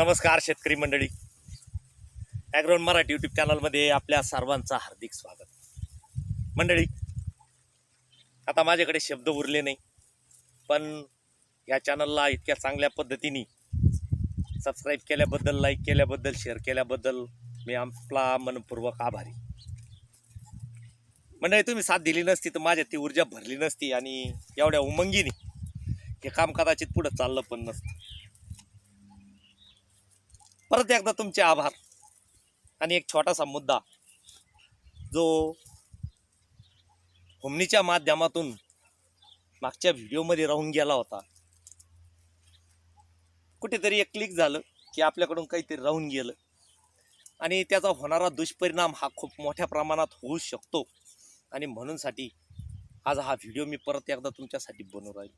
नमस्कार शेतकरी मंडळी. ॲग्रोन मराठी यूट्यूब चॅनलमध्ये आपल्या सर्वांचं हार्दिक स्वागत. मंडळी आता माझ्याकडे शब्द उरले नाही पण या चॅनलला इतक्या चांगल्या पद्धतीने सबस्क्राईब केल्याबद्दल लाईक केल्याबद्दल शेअर केल्याबद्दल मी आपला मनपूर्वक आभारी. मंडळी तुम्ही साथ दिली नसती तर माझ्यात ती ऊर्जा भरली नसती आणि एवढ्या उमंगीने हे काम कदाचित पुढं चाललं पण नसतं. परत एकदा तुमचे आभार. आणि एक छोटासा मुद्दा. जो हुमणीच्या माध्यमातून मागच्या व्हिडिओमध्ये राहून गेला होता. कुठेतरी एक क्लिक झालं की आपल्याकडून काहीतरी राहून गेलं. आणि त्याचा होणारा दुष्परिणाम हा खूप मोठ्या प्रमाणात होऊ शकतो. आणि म्हणूनसाठी आज हा व्हिडिओ मी परत एकदा तुमच्यासाठी बनवून राहील.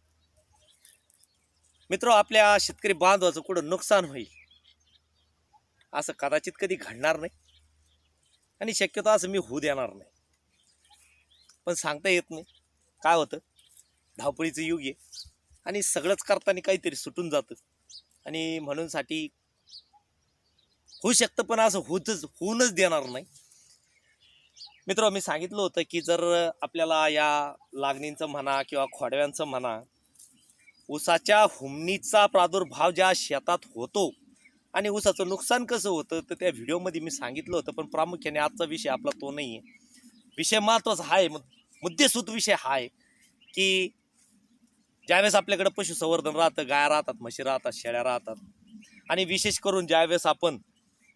मित्र आपल्या शेतकरी बांधवाचं कुठं नुकसान होईल? असं कदाचित कधी घडणार नाही. आणि शक्यतो असं मी होऊ देणार नाही. पण सांगता येत नाही. काय होतं? धावपळीचं युग आहे. आणि सगळंच करताना काहीतरी सुटून जातं. आणि म्हणूनसाठी होऊ शकतं पण असं होतच होऊनच देणार नाही. मित्र मी सांगितलं होतं की जर आपल्याला या लागणींचं म्हणा किंवा खोडव्यांचं म्हणा ऊसाच्या हुमणीचा प्रादुर्भाव ज्या शेतात होतो आणि ऊसाचं नुकसान कसं होतं तर त्या व्हिडिओमध्ये मी सांगितलं होतं पण प्रामुख्याने आजचा विषय आपला तो नाही आहे विषय महत्त्वाचा हा आहे मुद- मुद्देसूद विषय हा आहे की ज्यावेळेस आपल्याकडं पशुसंवर्धन राहतं गाय राहतात म्हशी राहतात शेळ्या राहतात आणि विशेष करून ज्यावेळेस आपण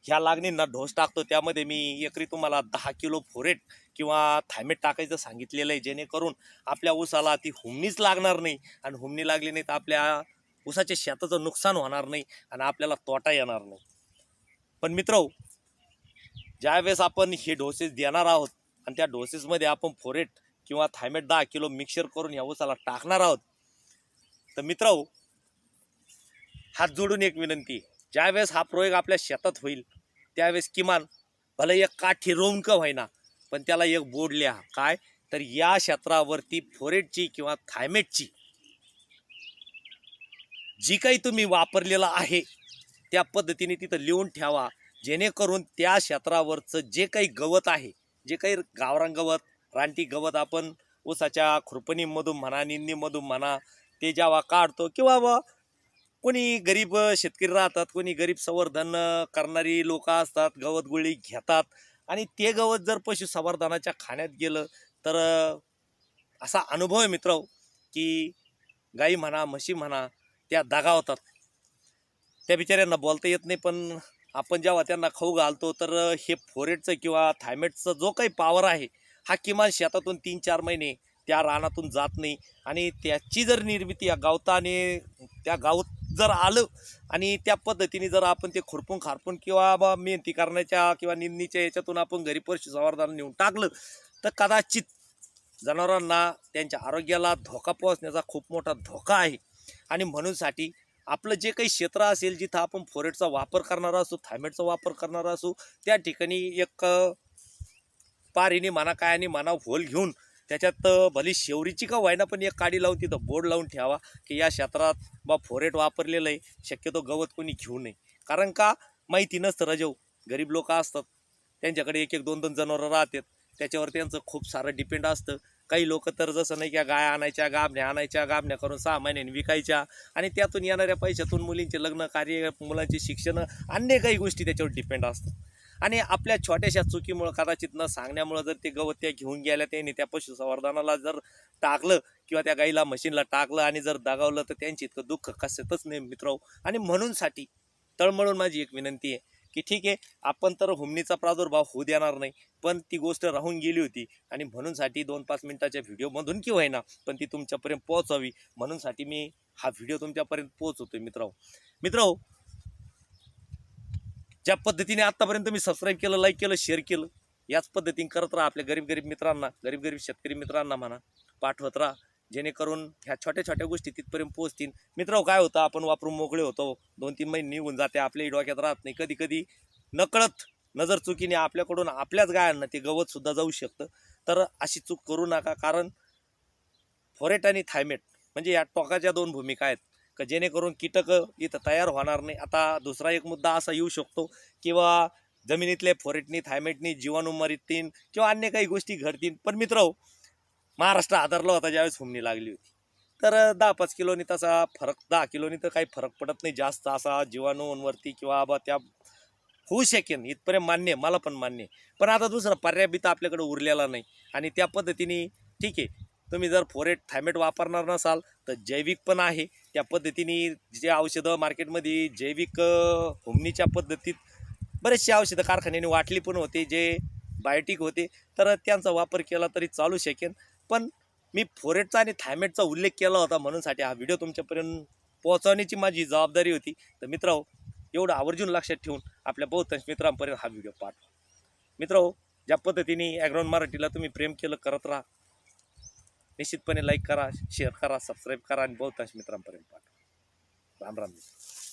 ह्या लागणींना ढोस टाकतो त्यामध्ये मी एकरी तुम्हाला दहा किलो फोरेट किंवा थायमेट टाकायचं सांगितलेलं आहे जेणेकरून आपल्या ऊसाला ती हुमणीच लागणार नाही आणि हुमणी लागली नाही तर आपल्या ऊसाच्या शेताचं नुकसान होणार नाही आणि आपल्याला तोटा येणार नाही. पण मित्रो ज्यावेळेस आपण हे डोसेस देणार आहोत आणि त्या डोसेसमध्ये आपण फोरेट किंवा थायमेट दहा किलो मिक्सर करून या ऊसाला टाकणार आहोत तर मित्र हात जोडून एक विनंती ज्यावेळेस हा प्रयोग आपल्या शेतात होईल त्यावेळेस किमान भले एक काठी रोम का होईना पण त्याला एक बोर्ड लिहा. काय? तर या क्षेत्रावरती फोरेटची किंवा थायमेटची जी काही तुम्ही वापरलेलं आहे त्या पद्धतीने तिथं लिहून ठेवा. जेणेकरून त्या क्षेत्रावरचं जे काही गवत आहे जे काही गावरान गवत रानटी गवत आपण ऊसाच्या खुरपणीमधून म्हणा निंदीमधून म्हणा ते जेव्हा काढतो किंवा व कोणी गरीब शेतकरी राहतात कोणी गरीब संवर्धन करणारी लोक असतात गवत गोळी घेतात आणि ते गवत जर पशुसंवर्धनाच्या खाण्यात गेलं तर असा अनुभव आहे मित्र की गाई म्हणा म्हशी म्हणा त्या दगावतात त्या बिचाऱ्यांना बोलता येत नाही पण आपण जेव्हा त्यांना खाऊ घालतो तर हे फोरेटचं किंवा थायमेटचं जो काही पावर आहे हा किमान शेतातून तीन चार महिने त्या रानातून जात नाही. आणि त्याची जर निर्मिती या गावताने त्या गावत जर आलं आणि त्या पद्धतीने जर आपण ते खुरपून खारपून किंवा बा मेहनती करण्याच्या किंवा निंदणीच्या याच्यातून आपण घरी पशुसंवर्धन नेऊन टाकलं तर कदाचित जनावरांना त्यांच्या आरोग्याला धोका पोहोचण्याचा खूप मोठा धोका आहे. आणि म्हणूनसाठी आपलं जे काही क्षेत्र असेल जिथं आपण फोरेटचा वापर करणारा असू थायमेटचा वापर करणारा असू त्या ठिकाणी एक पारीने पारीने म्हणा कायाने म्हणा होल घेऊन त्याच्यात भली शेवरीची का व्हायना पण एक काडी लावून तिथं बोर्ड लावून ठेवा की या क्षेत्रात बा फोरेट वापरलेलं आहे शक्यतो गवत कोणी घेऊ नये. कारण का? माहिती नसतं रजव गरीब लोक असतात. त्यांच्याकडे एक एक दोन दोन जनावरं राहतात. त्याच्यावर त्यांचं खूप सारं डिपेंड असतं. काही लोक तर जसं नाही की गाय आणायच्या गाबण्या आणायच्या गाबण्या करून सहा महिन्यांनी विकायच्या आणि त्यातून येणाऱ्या पैशातून मुलींचे लग्न कार्य मुलांची शिक्षण अन्य काही गोष्टी त्याच्यावर डिपेंड असतात. आणि आपल्या छोट्याशा चुकीमुळं कदाचित न सांगण्यामुळं जर ते गवत त्या घेऊन गेल्या त्यांनी त्या पशुसंवर्धनाला जर टाकलं किंवा त्या गाईला मशीनला टाकलं आणि जर दगावलं तर त्यांची इतकं दुःख कसतच नाही मित्र आणि म्हणूनसाठी तळमळून माझी एक विनंती आहे की ठीक आहे आपण तर हुमणीचा प्रादुर्भाव होऊ देणार नाही. पण ती गोष्ट राहून गेली होती आणि म्हणूनसाठी दोन पाच मिनटाच्या व्हिडिओमधून की होईना पण ती तुमच्यापर्यंत पोहोचावी. म्हणूनसाठी मी हा व्हिडिओ तुमच्यापर्यंत पोहोचवतोय मित्र मित्र ज्या पद्धतीने आत्तापर्यंत मी सबस्क्राईब केलं लाईक केलं शेअर केलं याच पद्धतीने करत राहा आपल्या गरीब गरीब मित्रांना गरीब गरीब शेतकरी मित्रांना म्हणा. पाठवत राहा. जेणेकरून ह्या छोट्या छोट्या गोष्टी तिथपर्यंत पोहोचतील. मित्र काय होतं? आपण वापरून मोकळे होतो. दोन तीन महिने निघून जाते. आपल्याही डोक्यात राहत नाही. कधी कधी नकळत नजर चुकीने आपल्याकडून आपल्याच गायांना ते गवत सुद्धा जाऊ शकतं. तर अशी चूक करू नका. कारण फोरेट आणि थायमेट म्हणजे या टोकाच्या दोन भूमिका आहेत. का जेणेकरून कीटक इथं तयार होणार नाही. आता दुसरा एक मुद्दा असा येऊ शकतो किंवा जमिनीतले फोरेटनी थायमेटनी जीवाणू मरतील किंवा अन्य काही गोष्टी घडतील. पण मित्र हो, महाराष्ट्र आदरला होता ज्यावेळेस हुमणी लागली होती. तर दहा पाच किलोनी तसा फरक दहा किलोनी तर काही फरक पडत नाही. जास्त असा जीवाणूंवरती किंवा बा त्या होऊ शकेन इथपर्यंत मान्य आहे, मला पण मान्य आहे. पण आता दुसरा पर्याय बी तर आपल्याकडे उरलेला नाही. आणि त्या पद्धतीने ठीक आहे तुम्ही जर फोरेट थायमेट वापरणार नसाल तर जैविक पण आहे. त्या पद्धतीने जे औषधं मार्केटमध्ये जैविक अं, हुमणीच्या पद्धतीत बरेचसे औषधं कारखान्याने वाटली पण होते जे बायोटिक होते. तर त्यांचा वापर केला तरी चालू शकेन. पण मी फोरेटचा आणि थायमेटचा उल्लेख केला होता म्हणूनसाठी हा व्हिडिओ तुमच्यापर्यंत पोहोचवण्याची माझी जबाबदारी होती. तर मित्र एवढं आवर्जून लक्षात ठेवून आपल्या बहुतांश मित्रांपर्यंत हा व्हिडिओ पाठवा. मित्र ज्या पद्धतीने ॲग्रॉन मराठीला तुम्ही प्रेम केलं करत राहा. निश्चितपणे लाईक करा शेअर करा सबस्क्राईब करा आणि बहुतांश मित्रांपर्यंत पाठवा. राम राम मित्र